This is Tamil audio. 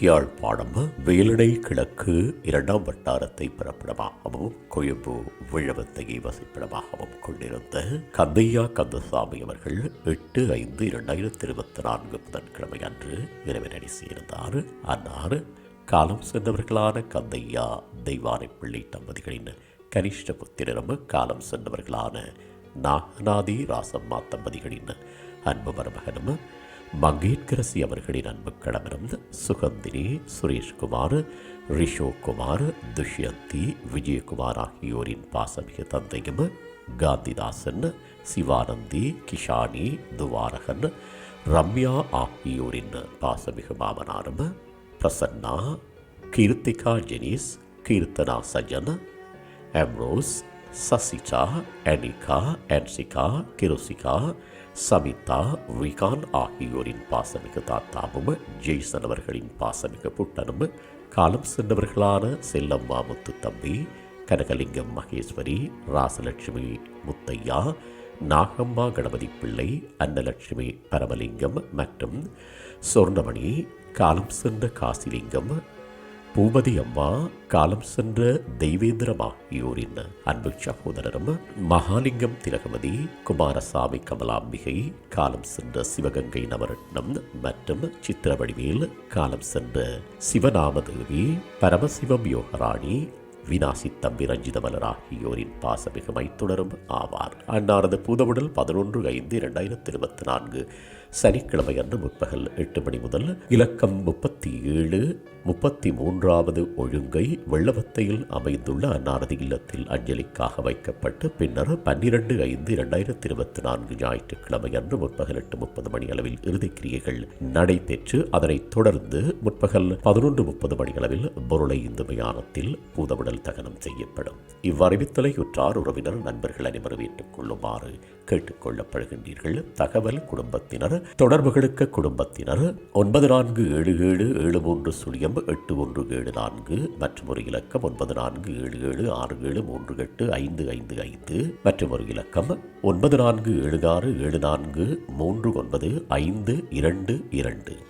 யாழ்ப்பாணம் வேலடை கிழக்கு இரண்டாம் வட்டாரத்தை பிறப்பிடமாகவும் கொழும்பு விழவத்தையை வசிப்பிடமாகவும் கொண்டிருந்த கந்தையா கந்தசாமி அவர்கள் எட்டு ஐந்து இரண்டாயிரத்தி இருபத்தி நான்கு புதன்கிழமை அன்று இறைவனடி சேர்ந்தார். அன்னார் காலம் சென்றவர்களான கந்தையா தெய்வானை பிள்ளை தம்பதிகளின் கனிஷ்ட புத்திரரும் காலம் சென்றவர்களான நாகநாதி ராசம்மா தம்பதிகளின் அன்பு மருமகனும் மங்கேட்கரசி அவர்களின் அன்பு கணவரும் சுகந்தினி சுரேஷ்குமார் ரிஷோகுமார் துஷ்யந்தி விஜயகுமார் ஆகியோரின் பாசமிகு தந்தையும் காந்திதாசன் சிவானந்தி கிஷானி துவாரகன் ரம்யா ஆகியோரின் பாசமிகு மாமனாரும் பிரசன்னா கீர்த்திகா ஜெனிஸ் கீர்த்தனா சஜன் எம்ரோஸ் சசிகா அனிகா ஆன்சிகா கிருசிகா சமிதா விகான் ஆகியோரின் பாசமிகு தாத்தாவும் ஜெய்சன் அவர்களின் பாசமிகு புட்டனும் காலம் சென்றவர்களான செல்லம்மா முத்து தம்பி கனகலிங்கம் மகேஸ்வரி ராசலட்சுமி முத்தையா நாகம்மா கணபதி பிள்ளை அன்னலட்சுமி பரமலிங்கம் மற்றும் சொர்ணமணி காலம் சென்ற காசிலிங்கம் பூபதி அம்மா காலம் சென்ற தெய்வேந்திரம் ஆகியோரின் அன்பு சகோதரரும் மகாலிங்கம் திலகமதி குமாரசாமி கமலாம்பிகை காலம் சென்ற சிவகங்கை நவரத்னம் மற்றும் சித்திரவடிவேல் காலம் சென்ற சிவநாமதேவி பரமசிவம் யோகராணி வினாசி தம்பி ரஞ்சிதவலர் ஆகியோரின் பாசமிகு மைத்துணரும் ஆவார். அன்னாரது பூதவுடல் பதினொன்று ஐந்து இரண்டாயிரத்தி இருபத்தி நான்கு. சனிக்கிழமை அன்று முற்பகல் எட்டு மணி முதல் இலக்கம் முப்பத்தி ஏழு முப்பத்தி மூன்றாவது ஒழுங்கை வெள்ளவத்தையில் அமைந்துள்ள அன்னாரது இல்லத்தில் அஞ்சலிக்காக வைக்கப்பட்டு பின்னர் பன்னிரண்டு ஐந்து இரண்டாயிரத்தி இருபத்தி நான்கு ஞாயிற்றுக்கிழமை அன்று முற்பகல் எட்டு முப்பது மணி அளவில் இறுதிக்கிரியைகள் நடைபெற்று அதனைத் தொடர்ந்து முற்பகல் பதினொன்று முப்பது மணி அளவில் பொருளை இந்து மயானத்தில் பூதவுடல் தகனம் செய்யப்படும். இவ்வறிவித்தலை உற்றார் உறவினர் நண்பர்கள் அனைவரும் ஏற்றுக் கொள்ளுமாறு கேட்டுக்கொள்ளப்படுகின்றீர்கள். தகவல் குடும்பத்தினர் தொடர்புகளுக்கு குடும்பத்தினர். ஒன்பது நான்கு ஏழு ஏழு ஏழு மூன்று சுழியம் எட்டு ஒன்று ஏழு நான்கு மற்றும் ஒரு இலக்கம் ஒன்பது நான்கு ஏழு ஏழு ஆறு ஏழு மூன்று எட்டு ஐந்து ஐந்து ஐந்து மற்றும் ஒரு இலக்கம் ஒன்பது நான்கு ஏழு ஆறு ஏழு நான்கு மூன்று ஒன்பது ஐந்து இரண்டு இரண்டு.